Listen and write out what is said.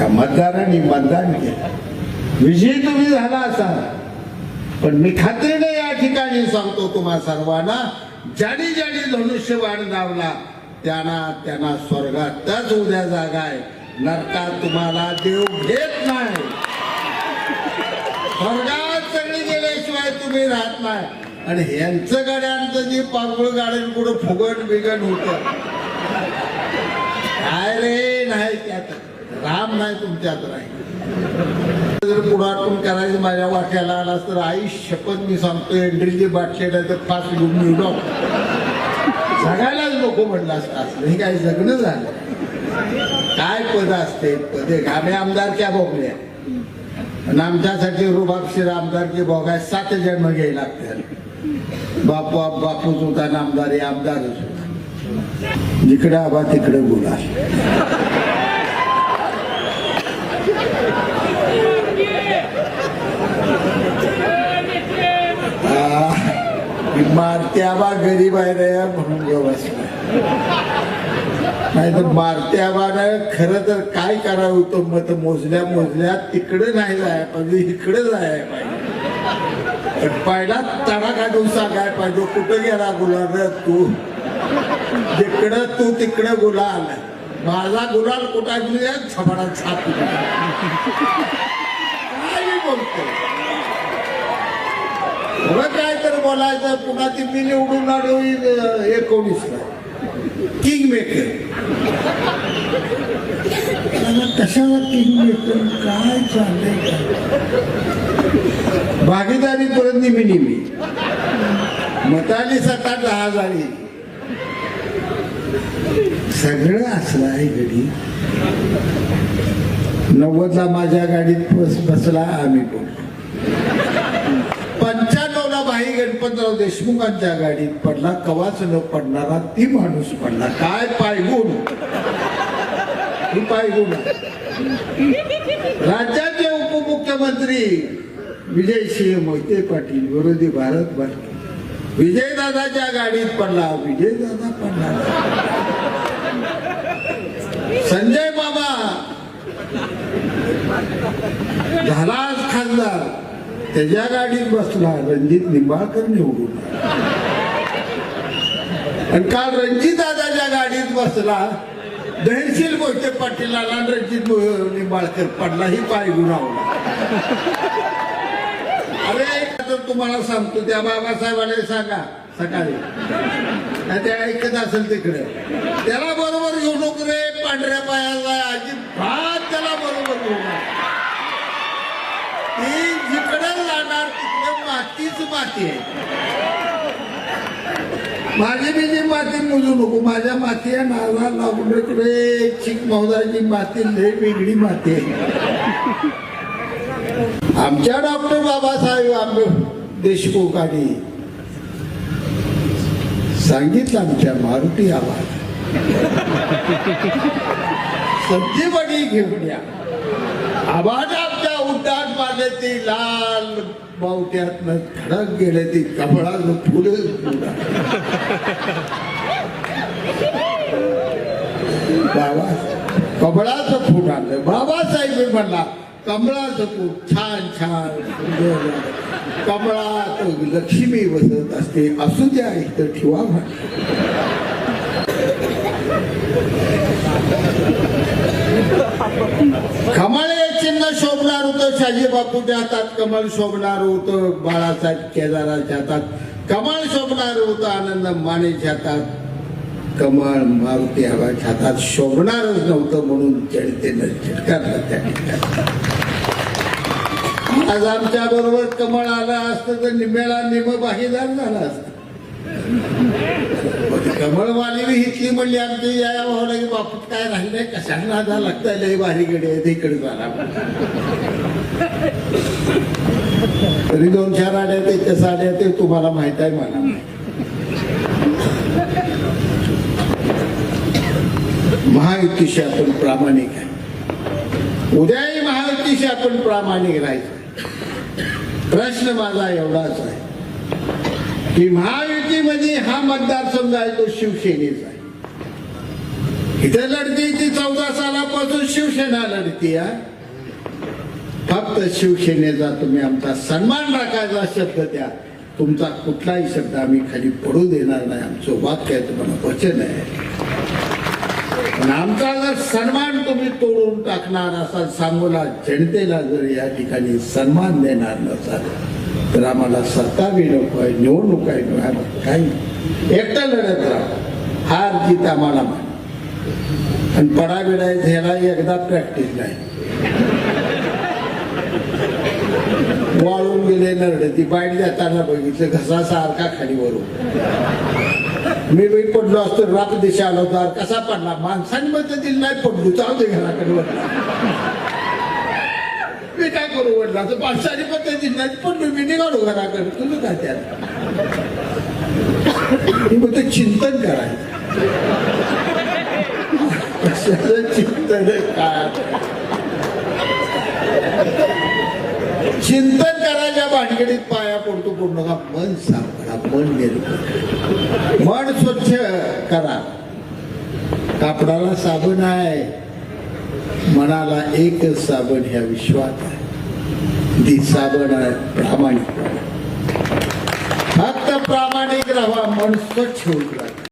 त्या मतदारांनी मतदान केलं. विजयी तुम्ही झाला असाल. पण मी खात्रीने या ठिकाणी सांगतो तुम्हा सर्वांना ज्याने ज्याने धनुष्यबाण लावला त्यांना त्यांना स्वर्गातच उद्या जागा आहे. नरकात तुम्हाला देव घेत नाही. स्वर्गात सगळी गेल्याशिवाय तुम्ही राहत नाही. आणि ह्यांचं गाड्यांचं जे पारगुळ गाड्यां पुढे फुगट बिगट होत. काय रे नाही त्यात. राम नाही तुमच्यात नाही जर पुढाटून करायचं माझ्या वाट्याला आलास तर आई शपथ मी सांगतो एंट्रीची बाटली तर फास्ट घेऊन मी जगायलाच नको म्हणलं असतं हे काय जगणं झालं? काय पद असते पदे आम्ही आमदार क्या भोगल्या आणि आमच्यासाठी रुबाबशीर आमदार की भोगाय सात जन्म घ्यायला लागतात बापू बापूच होता आणि आमदार हे आमदारच होता. जिकडे आबा तिकडे बोला. मारते बा गरीब आहे रे म्हणून व्यवस्थित नाही तर मारते आबानं खरं तर काय करावं होतं मत मोजल्या मोजल्या तिकडे नाही जाय पाहिजे इकडे जाय पाहिजे. पहिला तडा काढून सांगाय पाहिजे कुठं गेला गुलाल तू? जिकडं तू तिकडं गुलाल. माझा गुलाल कुठं छपडा छाप काय बोलतो काय तर बोलायचं पुन्हा ती मी निवडून आलो एकोणीसला किंग मेकर कशाला किंग मेकर काय चाललंय भागीदारी परत निमी निमी मताली सत्ता दहा झाली सगळं असलं आहे घडी नव्वदला माझ्या गाडीत बस बसला आम्ही पण. पंच्याण्णवला भाई गणपतराव देशमुखांच्या गाडीत पडला कवाच न पडणारा ती माणूस पडला. काय पायगुण? ही पायगुण. राज्याचे उपमुख्यमंत्री विजय सिंह मोहिते पाटील विरोधी भारत भारती विजयदादाच्या गाडीत पडला विजयदादा पडला. संजय मामा झालाच खासदार. त्याच्या गाडीत बसला रणजित निंबाळकर निवडून आणि काल रणजित दादाच्या गाडीत बसला दहनशील मोहिते पाटील आणि रणजित निंबाळकर पडला ही पाय गुणावला. अरे तर तुम्हाला सांगतो त्या बाबासाहेबाला सांगा सकाळी. ते ऐकत असेल तिकडे. त्याला बरोबर घेऊ नको रे पांढऱ्या पायाला अजिबात त्याला बरोबर घेऊ नका ती जिकडे जाणार तिकडे मातीच माती आहे. माझी मी जी माती मोजू नको. माझ्या माती आहे नारा लागून चिक मौदाची माती लय वेगळी माती आहे. आमच्या डॉक्टर बाबासाहेब आंबे देशमुखांनी सांगितलं आमच्या मारुती आवाज. संजीवनी घेऊन या. आवाज आमच्या उड्डाण मारले ती लाल बावट्यात धडक गेले ती कपडा फुलं बाबा कमळाचं फूट आणलं. बाबासाहेब म्हणला कमळाचं फूट छान छान सुंदर कमळात लक्ष्मी बसत असते असू द्या इथं ठेवा म्हणे कमळ शोभणार होतं शाजी बापूच्या हातात कमळ शोभणार होतं बाळासाहेब केदाराच्या हातात. कमळ शोभणार होतं आनंद मानेच्या हातात. कमळ मारुती हवाच्या हातात शोभणारच नव्हतं म्हणून जनतेनं चिटकारलं त्या ठिकाणी. आज आमच्या बरोबर कमळ आला असतं तर निमेला निम बाहेर झाला असत. कमळवाली हितली म्हणली आमची या भावाला की हो, बापूत काय राहिलंय कशाला नादा लागताय लय भारी गडी आहे तिकडे झाला तरी दोन चार आड्या त्याच्या साड्या ते तुम्हाला माहीत आहे मला. महायुतीशी आपण प्रामाणिक आहे. उद्याही महायुतीशी आपण प्रामाणिक राहायचं. प्रश्न माझा एवढाच आहे. की महायुतीमध्ये हा मतदारसंघ आहे तो शिवसेनेचा आहे. इथे लढती ती चौदा सालापासून शिवसेना लढती फक्त शिवसेनेचा तुम्ही आमचा सन्मान राखायचा शब्द द्या. तुमचा कुठलाही शब्द आम्ही खाली पडू देणार नाही. आमचं वाक्य आहे तुम्हाला वचन आहे. पण आमचा जर सन्मान तुम्ही तोडून टाकणार असाल सांगोला जनतेला जर या ठिकाणी सन्मान देणार नसाल तर आम्हाला सत्ता बी नको आहे निवडणूक आहे नको आम्हाला काही एकटा लढत राहा. हार जीत आम्हाला मान आणि पडा बिडा ह्याला एकदा प्रॅक्टिस नाही. वाळून गेले नरडे. ती बाईट जाताना बघितलं घसा सारखा खाली वरून. मी बाई पडलो असतो रात दिशा आलो तर कसा पडला? माणसाने मत दिली नाही पडलो. चालू दे घराकडे मी काय करू वडला तर माणसाने पण त्याची नाही पण मी निघालो घराकडे तुझं काय त्यात? मी म्हणतो चिंतन करायचं. चिंतन काय? चिंतन करायच्या भानगडीत पाया पडतो पूर्ण का? मन साफ करा मन निर्मळ मन स्वच्छ करा. कापडाला साबण आहे. मनाला एकच साबण ह्या विश्वात आहे. ती साबण आहे प्रामाणिक. फक्त प्रामाणिक राहा मन स्वच्छ होऊन राहा